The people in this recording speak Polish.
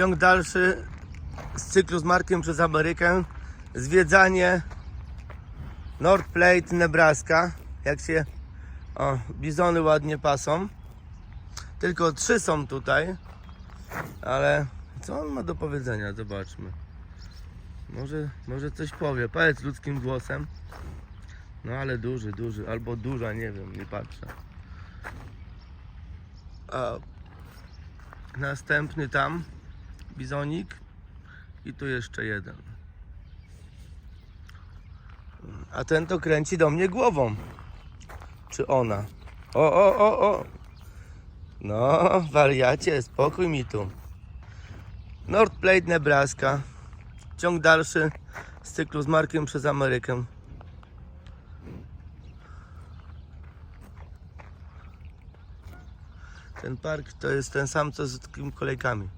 Ciąg dalszy z cyklu z Markiem przez Amerykę. Zwiedzanie North Plate, Nebraska. Jak się o, bizony ładnie pasą. Tylko trzy są tutaj. Ale co on ma do powiedzenia? Zobaczmy. Może, może coś powie. Powiedz ludzkim głosem. No ale duży, duży. Albo duża, nie wiem, nie patrzę. A następny tam. Bizonik. I tu jeszcze jeden. A ten to kręci do mnie głową. Czy ona? O, o, o, o. No, wariacie, spokój mi tu. North Plate, Nebraska. Ciąg dalszy z cyklu z Markiem przez Amerykę. Ten park to jest ten sam co z takimi kolejkami.